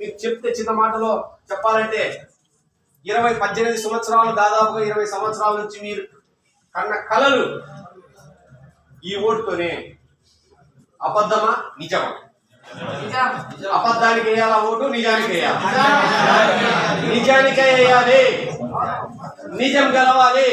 మీకు చెప్తే చిన్న మాటలో చెప్పాలంటే ఇరవై పద్దెనిమిది సంవత్సరాలు దాదాపుగా ఇరవై సంవత్సరాల నుంచి మీరు కన్న కలలు ఈ ఓటుతోనే అబద్ధమా నిజమా? అబద్ధానికి వేయాలా ఓటు? నిజానికి వేయాలి? నిజానికే వేయాలి. నిజం గెలవాలి.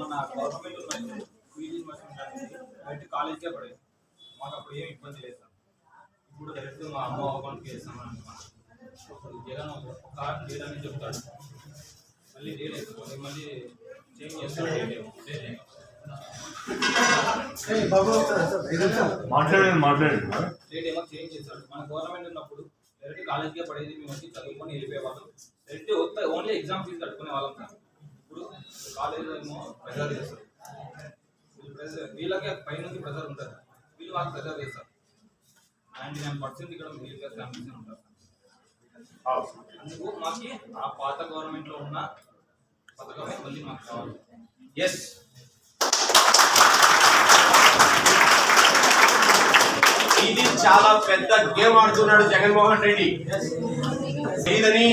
మన గవర్నమెంట్ ఉన్నాయి పీజీ బయట కాలేజ్కే పడేది మాకు అప్పుడు ఏం ఇబ్బంది లేదు ఇప్పుడు డైరెక్ట్ మా అమ్మ అకౌంట్కి వేస్తామని అంటున్నాను అప్పుడు జగన్ ఒక కార్డు లేదని చెప్తాడు మళ్ళీ డేట్ వేసుకోండి మళ్ళీ చేంజ్ చేస్తాడు డేట్ ఏమో. మాట్లాడండి మాట్లాడండి డేట్ ఏమో చేంజ్ చేస్తాడు మన గవర్నమెంట్ ఉన్నప్పుడు డైరెక్ట్ కాలేజ్కే పడేది మేము వచ్చి చదువుకొని వెళ్ళిపోయే వాళ్ళం వస్తే ఓన్లీ ఎగ్జామ్ ఫీజు కట్టుకునే వాళ్ళం ఇప్పుడు కాలేజ్ ఏమో ప్రెజర్ చేస్తారు. వీళ్ళు ప్రెజర్ వీళ్ళకే పైనుంచి ప్రెజర్ ఉంటుంది. వీళ్ళు మాకు ప్రెజర్ చేస్తారు. నైంటీ నైన్ పర్సెంట్ ఇక్కడ మిడిల్ ఫ్యామిలీస్ ఉంటారు అందుకు మాకు ఆ పాత గవర్నమెంట్లో ఉన్న పథకమే మళ్ళీ మాకు కావాలి. ఎస్ ఇది చాలా పెద్ద గేమ్ ఆడుతున్నాడు జగన్మోహన్ రెడ్డి. ఇదని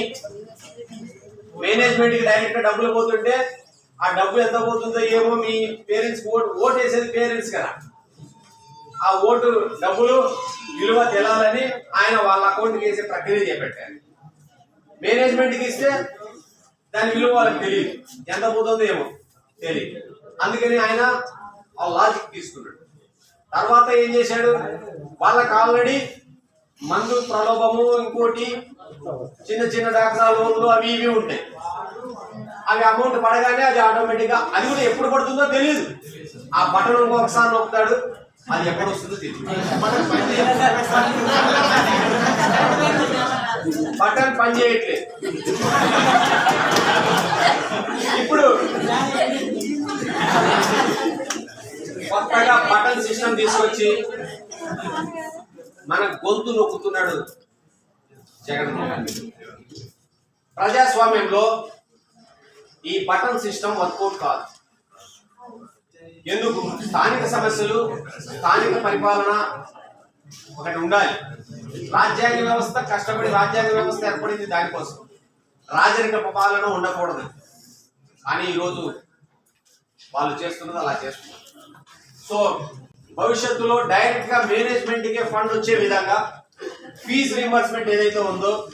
మేనేజ్మెంట్కి డైరెక్ట్ డబ్బులు పోతుంటే ఆ డబ్బు ఎంత పోతుందో ఏమో మీ పేరెంట్స్ ఓటు ఓటు వేసేది పేరెంట్స్ కదా. ఆ ఓటు డబ్బులు విలువ తెలాలని ఆయన వాళ్ళ అకౌంట్కి వేసే ప్రక్రియ చేపట్టారు. మేనేజ్మెంట్కి ఇస్తే దాని విలువ వాళ్ళకి తెలియదు. ఎంత పోతుందో ఏమో తెలియదు. అందుకని ఆయన ఆ లాజిక్ తీసుకున్నాడు. తర్వాత ఏం చేశాడు? వాళ్ళకి ఆల్రెడీ మందు ప్రలోభము ఇంకోటి చిన్న చిన్న డాక్టరా లోన్లు అవి ఇవి ఉంటాయి. అవి అమౌంట్ పడగానే అది ఆటోమేటిక్గా అది కూడా ఎప్పుడు పడుతుందో తెలియదు ఆ బటన్ ఇంకొకసారి నొక్కుతాడు అది ఎప్పుడు వస్తుందో తెలియదు బటన్ పని చేయట్లేదు. ఇప్పుడు కొత్తగా బటన్ సిస్టమ్ తీసుకొచ్చి మన గొంతు నొక్కుతున్నాడు. జగన్మోహన్ రెడ్డి ప్రజాస్వామ్యంలో ఈ బటన్ సిస్టమ్ వర్కౌట్ కాదు. ఎందుకు? స్థానిక సమస్యలు స్థానిక పరిపాలన ఒకటి ఉండాలి. రాజ్యాంగ వ్యవస్థ కష్టపడి రాజ్యాంగ వ్యవస్థ ఏర్పడింది దానికోసం. రాజరిక పాలన ఉండకూడదు. కానీ ఈరోజు వాళ్ళు చేస్తున్నది అలా చేస్తున్నారు. సో భవిష్యత్తులో డైరెక్ట్గా మేనేజ్మెంట్కే ఫండ్ వచ్చే విధంగా ఫీజు రీంబర్స్మెంట్ ఏదైతే ఉందో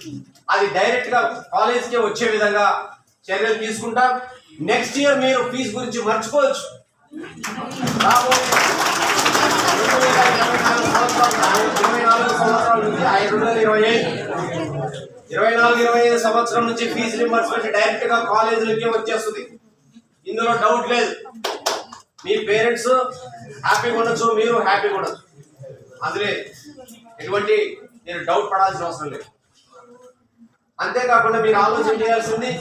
అది డైరెక్ట్గా కాలేజ్ కే వచ్చే విధంగా చర్యలు తీసుకుంటాం. నెక్స్ట్ ఇయర్ మీరు ఫీజు గురించి మర్చిపోవచ్చు. రాబోయే ఇరవై నాలుగు ఇరవై వేల ఇరవై ఐదు ఇరవై నాలుగు ఇరవై సంవత్సరం నుంచి ఫీజు రింబర్స్మెంట్ డైరెక్ట్గా కాలేజీలకి వచ్చేస్తుంది. ఇందులో డౌట్ లేదు. మీ పేరెంట్స్ హ్యాపీగా ఉండొచ్చు మీరు హ్యాపీగా ఉండొచ్చు. అందులో ఎటువంటి నేను డౌట్ పడాల్సిన అవసరం లేదు. అంతేకాకుండా మీరు ఆలోచన చేయాల్సింది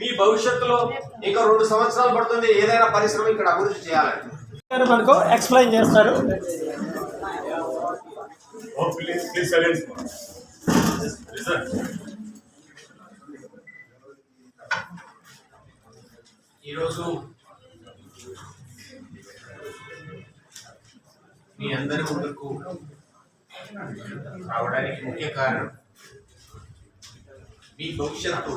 మీ భవిష్యత్తులో ఇంకా రెండు సంవత్సరాలు పడుతుంది ఏదైనా పరిశ్రమ ఇక్కడ అభివృద్ధి చేయాలంటే. గారు మనకు ఎక్స్ప్లెయిన్ చేస్తారు. రిజల్ట్ ఈరోజు మీ అందరి ముందుకు రావడానికి ముఖ్య కారణం మీ భవిష్యత్తు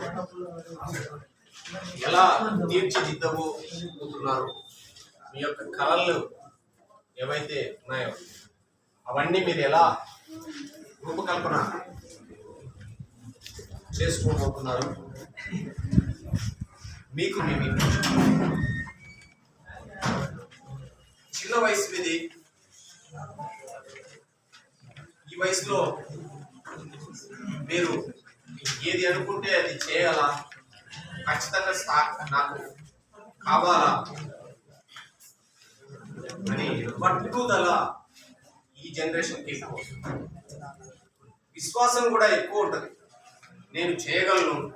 ఎలా తీర్చిదిద్దబోతున్నారు మీ యొక్క కళలు ఏవైతే ఉన్నాయో అవన్నీ మీరు ఎలా రూపకల్పన చేసుకోబోతున్నారు? మీకు మీ మీ చిన్న వయసు మీది ఈ వయసులో మీరు ఏది అనుకుంటే అది చేయాలా? ఖచ్చితంగా నాకు కావాలా? అని పట్టుదల ఈ జనరేషన్కి ఎక్కువ విశ్వాసం కూడా ఎక్కువ ఉంటుంది. నేను చేయగలను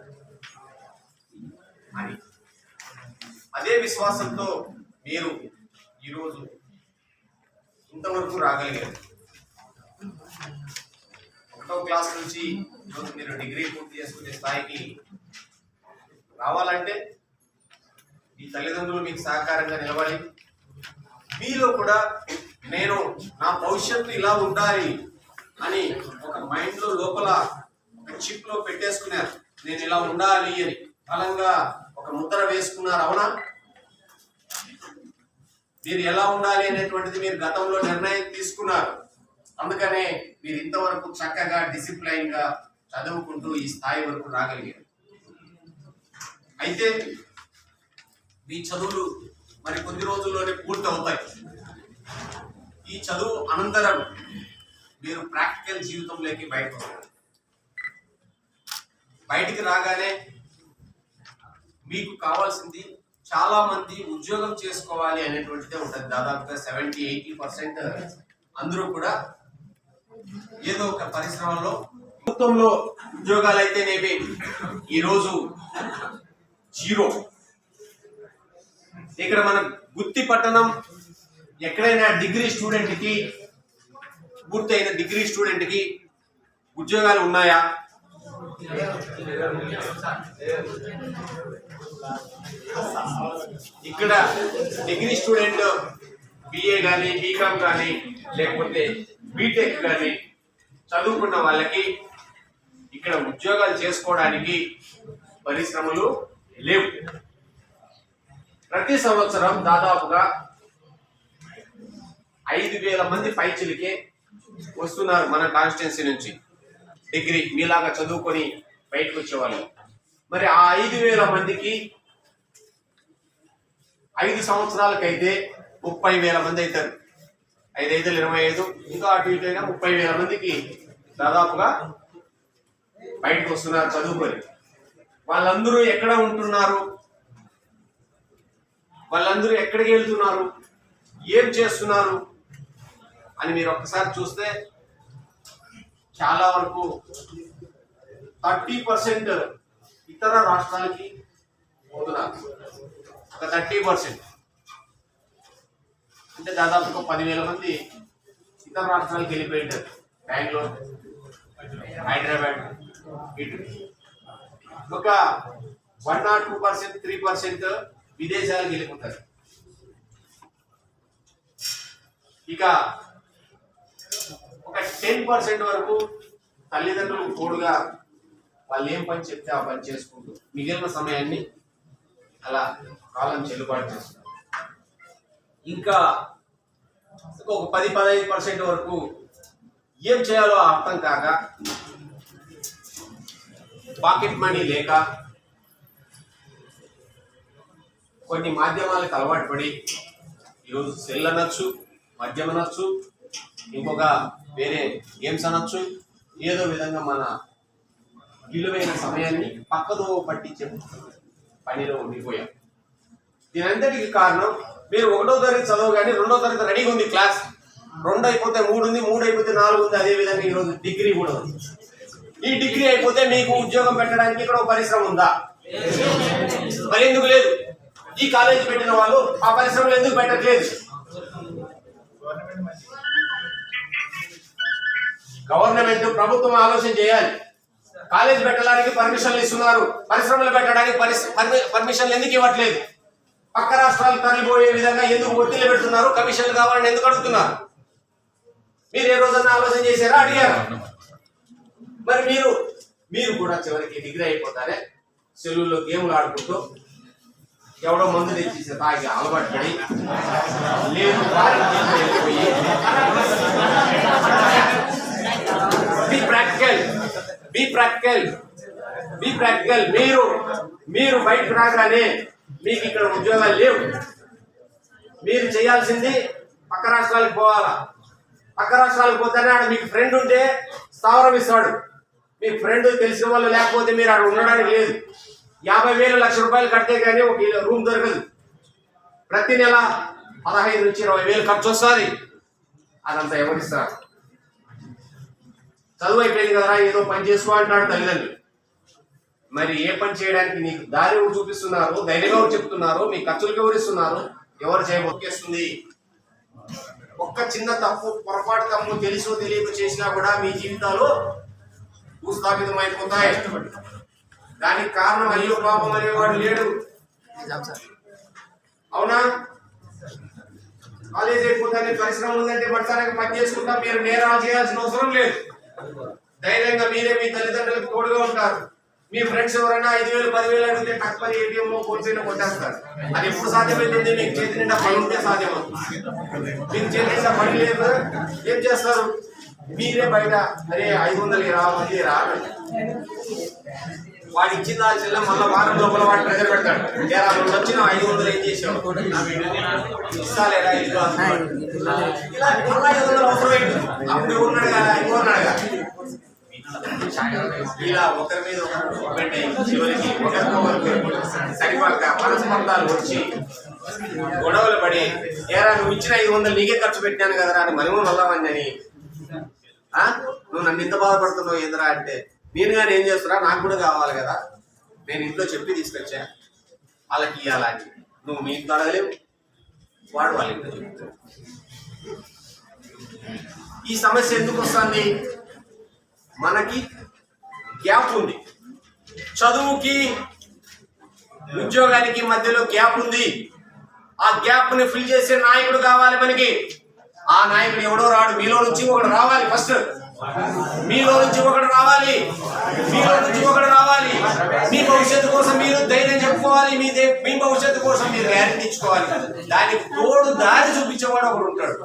అని. అదే విశ్వాసంతో మీరు ఈరోజు ఇంతవరకు రాగలిగారు. ఒకటో క్లాస్ నుంచి ఈరోజు మీరు డిగ్రీ పూర్తి చేసుకునే స్థాయికి రావాలంటే ఈ తల్లిదండ్రులు మీకు సహకారంగా నిలవాలి మీలో కూడా నేను నా భవిష్యత్తు ఇలా ఉండాలి అని ఒక మైండ్లో లోపల ఒక పెట్టేసుకున్నారు. నేను ఇలా ఉండాలి అని బలంగా ఒక ముద్ర వేసుకున్నారు అవునా? మీరు ఎలా ఉండాలి అనేటువంటిది మీరు గతంలో నిర్ణయం తీసుకున్నారు. అందుకనే మీరు ఇంతవరకు చక్కగా డిసిప్లైన్గా చదువుకుంటూ ఈ స్థాయి వరకు రాగలిగారు. అయితే మీ చదువులు మరి కొద్ది రోజుల్లోనే పూర్తి అవుతాయి ఈ చదువు అనంతరం మీరు ప్రాక్టికల్ జీవితంలోకి బయటకు వస్తారు బయటికి రాగానే మీకు కావాల్సింది చాలా మంది ఉద్యోగం చేసుకోవాలి అనేటువంటిదే ఉంటుంది. దాదాపుగా సెవెంటీ ఎయిటీ పర్సెంట్ అందరూ కూడా ఏదో ఒక పరిశ్రమలో ప్రభుత్వంలో ఉద్యోగాలు అయితేనేవి ఈరోజు జీరో. ఇక్కడ మనం గుత్తి పట్టణం ఎక్కడైనా డిగ్రీ స్టూడెంట్కి పూర్తయిన డిగ్రీ స్టూడెంట్కి ఉద్యోగాలు ఉన్నాయా? ఇక్కడ డిగ్రీ స్టూడెంట్ బిఏ కానీ బీకామ్ కానీ లేకపోతే బీటెక్ కానీ చదువుకున్న వాళ్ళకి ఇక్కడ ఉద్యోగాలు చేసుకోవడానికి పరిశ్రమలు లేవు. ప్రతి సంవత్సరం దాదాపుగా ఐదు వేల మంది పైచిలికే వస్తున్నారు మన కాన్స్టిట్యున్సీ నుంచి. డిగ్రీ మీలాగా చదువుకొని బయటకు వచ్చేవాళ్ళు. మరి ఆ ఐదు వేల మందికి ఐదు సంవత్సరాలకైతే ముప్పై వేల మంది అవుతారు. ఐదు ఐదులు ఇరవై ఐదు ఇంకా అటు ఇటు అయినా ముప్పై వేల మందికి దాదాపుగా బయటకు వస్తున్నారు చదువుకొని. వాళ్ళందరూ ఎక్కడ ఉంటున్నారు? వాళ్ళందరూ ఎక్కడికి వెళ్తున్నారు? ఏం చేస్తున్నారు? అని మీరు ఒక్కసారి చూస్తే చాలా వరకు థర్టీ పర్సెంట్ ఇతర రాష్ట్రాలకి పోతున్నారు. ఒక థర్టీ పర్సెంట్. అంటే దాదాపు ఒక పదివేల మంది ఇతర రాష్ట్రాలకు వెళ్ళిపోయింటారు బెంగళూరు హైదరాబాద్ ఇటు. ఒక one not two percent three percent విదేశాలకు వెళ్ళిపోతారు. ఇక ఒక టెన్ పర్సెంట్ వరకు తల్లిదండ్రులు తోడుగా వాళ్ళు ఏం పని చెప్తే ఆ పని చేసుకుంటూ మిగిలిన సమయాన్ని అలా కాలం చెల్లుబాటు చేస్తున్నారు. ఇంకా ఒక పది పదహైదు పర్సెంట్ వరకు ఏం చేయాలో అర్థం కాక పాకెట్ మనీ లేక కొన్ని మాధ్యమాలకు అలవాటు పడి ఈరోజు సెల్ అనొచ్చు మద్యం అనొచ్చు ఇంకొక వేరే గేమ్స్ అనొచ్చు ఏదో విధంగా మన విలువైన సమయాన్ని పక్కదో పట్టించే పనిలో ఉండిపోయాం. దీనంతటికి కారణం మీరు ఒకటో తరగతి చదవ కానీ రెండో తరగతి రెడీగా ఉంది క్లాస్. రెండు అయిపోతే మూడు ఉంది మూడు అయిపోతే నాలుగు ఉంది అదే విధంగా ఈరోజు డిగ్రీ కూడా ఉంది. ఈ డిగ్రీ అయిపోతే మీకు ఉద్యోగం పెట్టడానికి ఇక్కడ ఒక పరిశ్రమ ఉందా? మరి ఎందుకు లేదు? ఈ కాలేజ్ పెట్టిన వాళ్ళు ఆ పరిశ్రమలు ఎందుకు పెట్టట్లేదు? గవర్నమెంట్ ప్రభుత్వం ఆలోచన చేయాలి. కాలేజ్ పెట్టడానికి పర్మిషన్లు ఇస్తున్నారు. పరిశ్రమలు పెట్టడానికి పరిస్- పర్మిషన్లు ఎందుకు ఇవ్వట్లేదు? పక్క రాష్ట్రాలు తరలిపోయే విధంగా ఎందుకు ఒత్తిడి పెడుతున్నారు? కమిషన్లు కావాలని ఎందుకు అడుగుతున్నారు? మీరు ఏ రోజన్నా ఆలోచన చేశారా? అడిగారు? మరి మీరు మీరు కూడా చివరికి డిగ్రీ అయిపోతారే సెలవుల్లో గేమ్లు ఆడుకుంటూ ఎవడో మందు తెచ్చేసి తాగి అలవాటు పడి లేదు వెళ్ళిపోయి be practical be practical be practical మీరు మీరు బయటకు రాగానే మీకు ఇక్కడ ఉద్యోగాలు లేవు. మీరు చేయాల్సింది పక్క రాష్ట్రాలకు పోవాలా? పక్క రాష్ట్రాలకు పోతేనే ఆడ మీకు ఫ్రెండ్ ఉంటే స్థావరం ఇస్తాడు. మీ ఫ్రెండ్ తెలిసిన వాళ్ళు లేకపోతే మీరు ఆడ ఉండడానికి లేదు. యాభై వేలు లక్ష రూపాయలు కడితే కానీ ఒక రూమ్ దొరకదు. ప్రతి నెల పదహైదు నుంచి ఇరవై వేలు ఖర్చు వస్తుంది. అదంతా ఎవరిస్తారు? చదువు అయిపోయింది కదా ఏదో పని చేసుకో అంటాడు తల్లిదండ్రులు. మరి ఏ పని చేయడానికి నీకు దారి ఎవరు చూపిస్తున్నారు ధైర్యంగా ఎవరు చెప్తున్నారు మీ ఖర్చులకు ఎవరు ఇస్తున్నారు ఎవరు చేయబొక్కేస్తుంది ఒక్క చిన్న తప్పు పొరపాటు తప్పు తెలుసో తెలియక చేసినా కూడా మీ జీవితాలు భూస్థాపితమైపోతాయి. దానికి కారణం అయ్యో పాపం అనేవాడు లేడు. అవునా? కాలేజ్ అయిపోతానే పరిశ్రమ ఉందంటే పడతానికి పని చేసుకుంటా మీరు నేరాలు చేయాల్సిన అవసరం లేదు. ధైర్యంగా మీరే మీ తల్లిదండ్రులకు తోడుగా ఉంటారు. మీ ఫ్రెండ్స్ ఎవరైనా ఐదు వేలు పదివేలు అడిగితే తక్కువ ఏటీఎం కొట్టిన కొట్టేస్తారు. అది ఎప్పుడు సాధ్యమవుతుంది మీకు చేతి నిండా పని ఉంటే సాధ్యమవుతుంది. మీకు చేతి నిండా పని లేదు ఏం చేస్తారు? మీరే బయట అరే ఐదు వందలు రా మళ్ళీ రా వాడు ఇచ్చిన దాల్చిన మళ్ళీ వారం లోపల వాడు ప్రెజర్ పెడతాడు. ఏరా నువ్వు వచ్చిన ఐదు వందలు ఏం చేసావు? ఇస్తాలేరా ఇల్లు ఇలా మళ్ళా ఐదు వందలు అవసరమైంది అప్పుడు ఉన్నాడు కదా ఇంకోన్నాడు కదా ఇలా ఒకరి మీద ఒకరు డిపెండ్ చివరికి ఒకరితో సరిపడక వచ్చి గొడవలు పడి ఏరా నువ్వు ఇచ్చిన ఐదు వందలు నీకే ఖర్చు పెట్టాను కదరా అని మనము వల్లవని ఆ? నువ్వు నన్ను ఇంత బాధపడుతున్నావు ఏందిరా? అంటే నేను కానీ ఏం చేస్తున్నా? నాకు కూడా కావాలి కదా. నేను ఇంట్లో చెప్పి తీసుకొచ్చా? వాళ్ళకి ఇవ్వాలా అని. నువ్వు మీ ఇంట్లో అడగలేవు. వాడు వాళ్ళ ఇంట్లో ఈ సమస్య ఎందుకు వస్తుంది? మనకి గ్యాప్ ఉంది. చదువుకి ఉద్యోగానికి మధ్యలో గ్యాప్ ఉంది. ఆ గ్యాప్ని ఫిల్ చేసే నాయకుడు కావాలి మనకి. ఆ నాయకుడు ఎవడో రాడు. మీలో నుంచి ఒకడు రావాలి ఫస్ట్. మీలో నుంచి ఒకడు రావాలి. మీలో నుంచి ఒకడు రావాలి. మీ భవిష్యత్తు కోసం మీరు ధైర్యం చెప్పుకోవాలి. మీ మీ భవిష్యత్తు కోసం మీరు గ్యారెంటీ ఇచ్చుకోవాలి దానికి తోడు దారి చూపించేవాడు ఒకడు ఉంటాడు.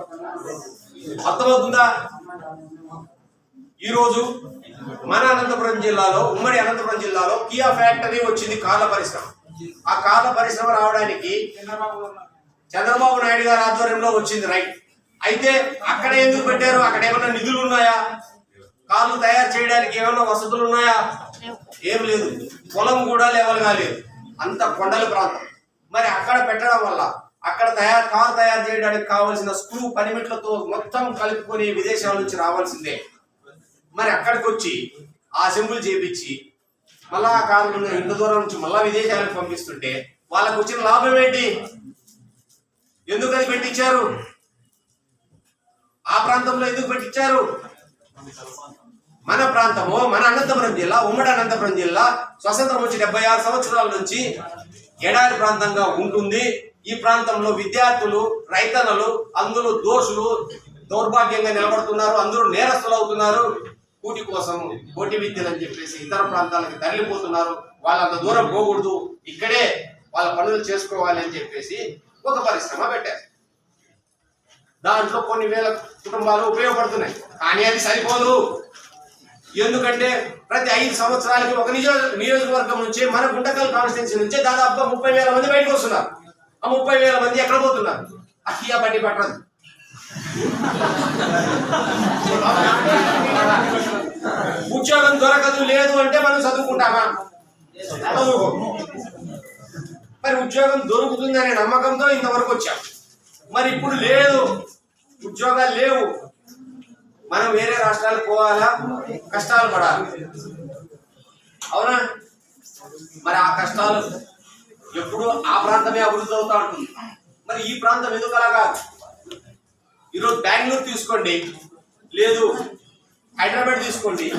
అర్థమవుతుందా? ఈరోజు మన అనంతపురం జిల్లాలో ఉమ్మడి అనంతపురం జిల్లాలో కియా ఫ్యాక్టరీ వచ్చింది కాళ్ళ పరిశ్రమ. ఆ కాళ్ళ పరిశ్రమ రావడానికి చంద్రబాబు నాయుడు గారి ఆధ్వర్యంలో వచ్చింది రైట్ అయితే అక్కడ ఎందుకు పెట్టారు? అక్కడ ఏమైనా నిధులు ఉన్నాయా? కాళ్ళు తయారు చేయడానికి ఏమైనా వసతులు ఉన్నాయా? ఏం లేదు. పొలం కూడా లెవెల్ కాలేదు అంత కొండల ప్రాంతం. మరి అక్కడ పెట్టడం వల్ల అక్కడ తయారు కారు తయారు చేయడానికి కావాల్సిన స్క్రూ పనిమిట్లతో మొత్తం కలుపుకొని విదేశాల నుంచి రావాల్సిందే. మరి అక్కడికి వచ్చి ఆ అసెంబ్లీ చేపించి మళ్ళా ఆ కారులను ఇంత దూరం నుంచి మళ్ళా విదేశాలకు పంపిస్తుంటే వాళ్ళకు వచ్చిన లాభం ఏంటి? ఎందుకు అది పెట్టించారు? ఆ ప్రాంతంలో ఎందుకు పెట్టించారు? మన ప్రాంతము మన అనంతపురం జిల్లా ఉమ్మడి అనంతపురం జిల్లా స్వతంత్రం వచ్చి డెబ్బై ఆరు సంవత్సరాల నుంచి ఎడారి ప్రాంతంగా ఉంటుంది. ఈ ప్రాంతంలో విద్యార్థులు రైతన్నలు అందులో దోషులు దౌర్భాగ్యంగా నిలబడుతున్నారు. అందరూ నేరస్తులు అవుతున్నారు. కూటి కోసం కోటి విద్యలు అని చెప్పేసి ఇతర ప్రాంతాలకు తరలిపోతున్నారు. వాళ్ళంత దూరం పోకూడదు. ఇక్కడే వాళ్ళ పనులు చేసుకోవాలి అని చెప్పేసి ఒక పరిశ్రమ పెట్టారు. దాంట్లో కొన్ని వేల కుటుంబాలు ఉపయోగపడుతున్నాయి. కానీ అది సరిపోదు. ఎందుకంటే ప్రతి ఐదు సంవత్సరాలకి ఒక నియోజ నియోజకవర్గం నుంచి మన గుంటకల్ కాన్స్టిట్యున్సీ నుంచి దాదాపుగా ముప్పై వేల మంది బయటకు వస్తున్నారు. ఆ ముప్పై వేల మంది ఎక్కడ పోతున్నారు? అక్కియా బట్టి పట్టదు ఉద్యోగం దొరకదు లేదు అంటే మనం చదువుకుంటామా? చదువుకో. మరి ఉద్యోగం దొరుకుతుంది అనే నమ్మకంతో ఇంతవరకు వచ్చాం. మరి ఇప్పుడు లేదు. ఉద్యోగాలు లేవు. మనం వేరే రాష్ట్రాలకు పోవాలా? కష్టాలు పడాలి. అవునా? మరి ఆ కష్టాలు ఎప్పుడు ఆ ప్రాంతమే అభివృద్ధి అవుతా ఉంటుంది. మరి ఈ ప్రాంతం ఎందుకు అలా కాదు? ఈరోజు బెంగళూరు తీసుకోండి. లేదు హైదరాబాద్ తీసుకోండి.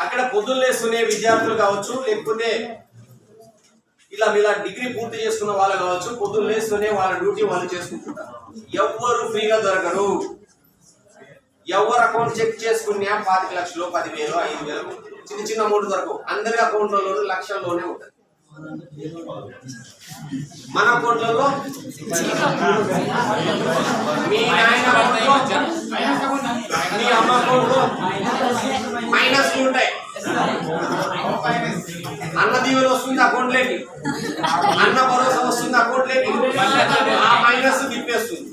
అక్కడ పొద్దున్నేస్తునే విద్యార్థులు కావచ్చు లేకపోతే ఇలా ఇలా డిగ్రీ పూర్తి చేసుకున్న వాళ్ళు కావచ్చు పొద్దున్న లేస్తూనే వాళ్ళ డ్యూటీ వాళ్ళు చేసుకుంటుంటారు. ఎవ్వరు ఫ్రీగా దొరకరు. ఎవరు అకౌంట్ చెక్ చేసుకున్నా పాతిక లక్షలు పదివేలు ఐదు వేలు. చిన్న చిన్న అమౌంట్ దొరకవు. అందరి అకౌంట్లలో లక్షల్లోనే ఉంటుంది. మన కోట్లలో మీ నాయన మీ అమ్మ కోట్లో మైనస్ ఉంటాయి. అన్న దీవెన వస్తుంది అకౌంట్లోకి అన్న భరోసా వస్తుంది అకౌంట్లోకి ఆ మైనస్ తిప్పేస్తుంది.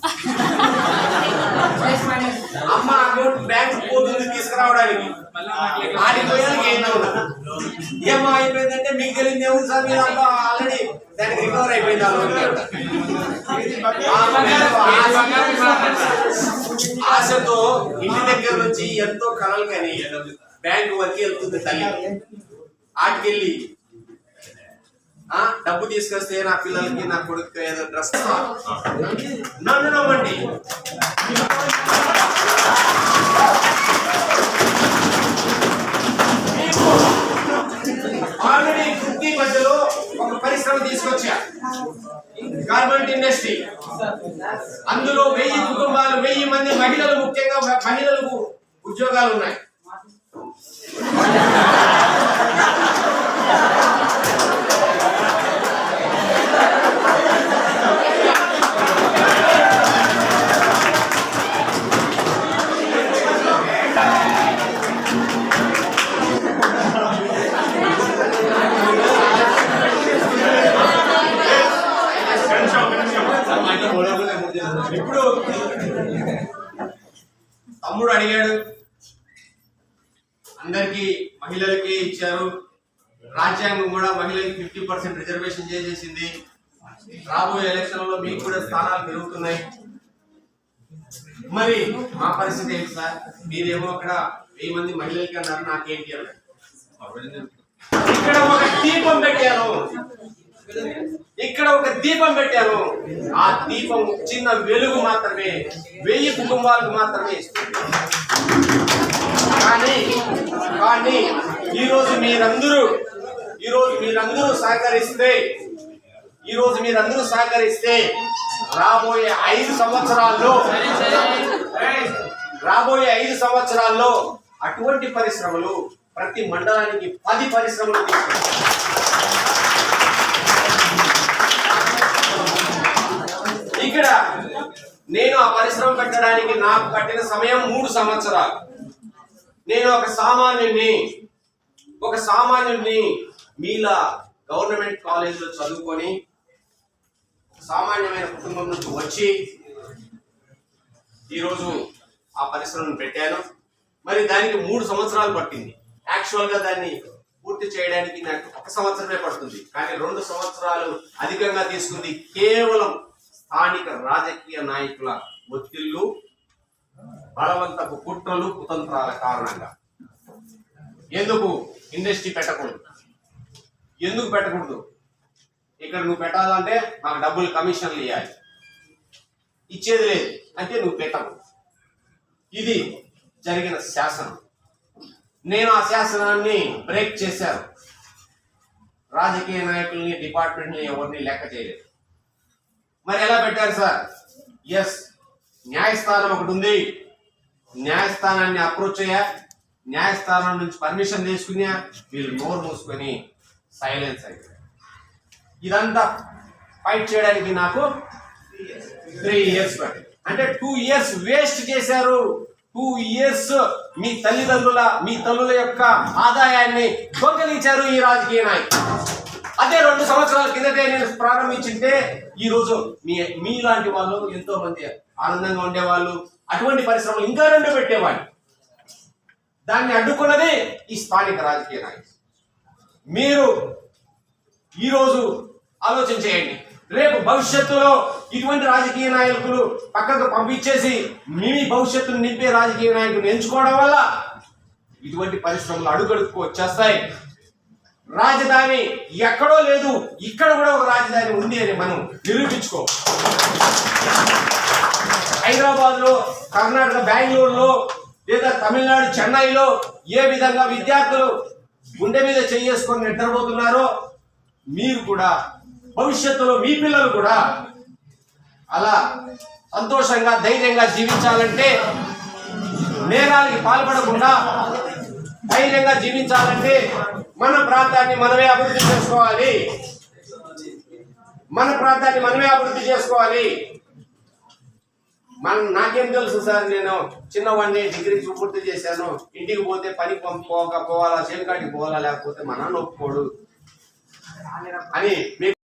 అమ్మ అకౌంట్ బ్యాంక్ పోతుంది తీసుకురావడానికి. ఆడిపోయాక ఏం ఏమో అయిపోయిందంటే మీకు తెలియదు ఏముంది సార్ మీరు? అమ్మ ఆల్రెడీ దానికి రికవర్ అయిపోయింది ఆశతో ఇంటి దగ్గర నుంచి ఎంతో కలలు కానీ బ్యాంక్ వరకు వెళ్తుంది తల్లి. ఆటికెళ్ళి. డబ్బు తీసుకొస్తే నా పిల్లలకి నా కొడుకు ఏదో డ్రెస్ నన్ను నవ్వండి ఆల్రెడీ వృత్తి మధ్యలో ఒక పరిశ్రమ తీసుకొచ్చా. గార్మెంట్ ఇండస్ట్రీ అందులో వెయ్యి కుటుంబాలు వెయ్యి మంది మహిళలు ముఖ్యంగా మహిళలకు ఉద్యోగాలు ఉన్నాయి. తమ్ముడు అడిగాడు. అందరికి మహిళలకి ఇచ్చారు. రాజ్యాంగం కూడా మహిళలకి ఫిఫ్టీ పర్సెంట్ రిజర్వేషన్ చేసేసింది. రాబోయే ఎలక్షన్లో మీకు కూడా స్థానాలు పెరుగుతున్నాయి. మరి మా పరిస్థితి ఏంటి సార్? మీరేమో అక్కడ వెయ్యి మంది మహిళలకి అన్నారు నాకేంటి అన్నారు. ఇక్కడ ఒక దీపం పెట్టాను ఇక్కడ ఒక దీపం పెట్టాను ఆ దీపం చిన్న వెలుగు మాత్రమే వెయ్యి కుటుంబాలకు మాత్రమే కానీ కానీ ఈరోజు మీరందరూ ఈరోజు మీరందరూ సహకరిస్తే ఈరోజు మీరందరూ సహకరిస్తే రాబోయే ఐదు సంవత్సరాల్లో రాబోయే ఐదు సంవత్సరాల్లో అటువంటి పరిశ్రమలు ప్రతి మండలానికి పది పరిశ్రమలు తీసుకుంటారు ఇక్కడ నేను ఆ పరిశ్రమ పెట్టడానికి నాకు పట్టిన సమయం మూడు సంవత్సరాలు. నేను ఒక సామాన్యుని ఒక సామాన్యుని మీలా గవర్నమెంట్ కాలేజీలో చదువుకొని సామాన్యమైన కుటుంబం నుంచి వచ్చి ఈరోజు ఆ పరిశ్రమను పెట్టాను. మరి దానికి మూడు సంవత్సరాలు పట్టింది. యాక్చువల్గా దాన్ని పూర్తి చేయడానికి నాకు ఒక సంవత్సరమే పడుతుంది. కానీ రెండు సంవత్సరాలు అధికంగా తీసుకుంది కేవలం స్థానిక రాజకీయ నాయకుల ఒత్తిళ్ళు బలవంతపు కుట్రలు కుతంత్రాల కారణంగా. ఎందుకు ఇండస్ట్రీ పెట్టకూడదు? ఎందుకు పెట్టకూడదు? ఇక్కడ నువ్వు పెట్టాలంటే మాకు డబ్బులు కమిషన్లు ఇవ్వాలి ఇచ్చేది లేదు అంటే నువ్వు పెట్టవు ఇది జరిగిన శాసనం. నేను ఆ శాసనాన్ని బ్రేక్ చేశాను. రాజకీయ నాయకుల్ని డిపార్ట్మెంట్ని ఎవరిని లెక్క చేయలేదు. మరి ఎలా పెట్టారు సార్? ఎస్ న్యాయస్థానం ఒకటి ఉంది. న్యాయస్థానాన్ని అప్రోచ్ అయ్యా న్యాయస్థానం నుంచి పర్మిషన్ తీసుకున్నా వీళ్ళు నోరు మూసుకొని సైలెన్స్ అయ్యారు ఇదంతా ఫైట్ చేయడానికి నాకు త్రీ ఇయర్స్ పట్టింది. అంటే టూ ఇయర్స్ వేస్ట్ చేశారు. టూ ఇయర్స్ మీ తల్లిదండ్రుల మీ తల్లుల యొక్క ఆదాయాన్ని దొంగలించారు ఈ రాజకీయ నాయకులు. అదే రెండు సంవత్సరాల కిందటే నేను ప్రారంభించింటే ఈ రోజు మీ మీలాంటి వాళ్ళు ఎంతో మంది ఆనందంగా ఉండేవాళ్ళు అటువంటి పరిశ్రమలు ఇంకా రెండు పెట్టేవాళ్ళు. దాన్ని అడ్డుకున్నదే ఈ స్థానిక రాజకీయ నాయకులు. మీరు ఈరోజు ఆలోచన చేయండి. రేపు భవిష్యత్తులో ఇటువంటి రాజకీయ నాయకులు పక్కకు పంపించేసి మీ భవిష్యత్తును నింపే రాజకీయ నాయకులు ఎంచుకోవడం వల్ల ఇటువంటి పరిశ్రమలు అడుగడుక్కు వచ్చేస్తాయి. రాజధాని ఎక్కడో లేదు ఇక్కడ కూడా ఒక రాజధాని ఉంది అని మనం నిరూపించుకో. హైదరాబాద్లో కర్ణాటక బెంగళూరులో లేదా తమిళనాడు చెన్నైలో ఏ విధంగా విద్యార్థులు గుండె మీద చేసుకొని నిద్రపోతున్నారో మీరు కూడా భవిష్యత్తులో మీ పిల్లలు కూడా అలా సంతోషంగా ధైర్యంగా జీవించాలంటే నేరాలకి పాల్పడకుండా ధైర్యంగా జీవించాలంటే మన ప్రాంతాన్ని మనమే అభివృద్ధి చేసుకోవాలి. మన ప్రాంతాన్ని మనమే అభివృద్ధి చేసుకోవాలి. మన నాకేం తెలుసు సార్ నేను చిన్నవాడిని డిగ్రీ పూర్తి చేశాను. ఇంటికి పోతే పని పోక పోవాలా చేనుకాడికి పోవాలా లేకపోతే మా నాన్న ఒప్పుకోడు అని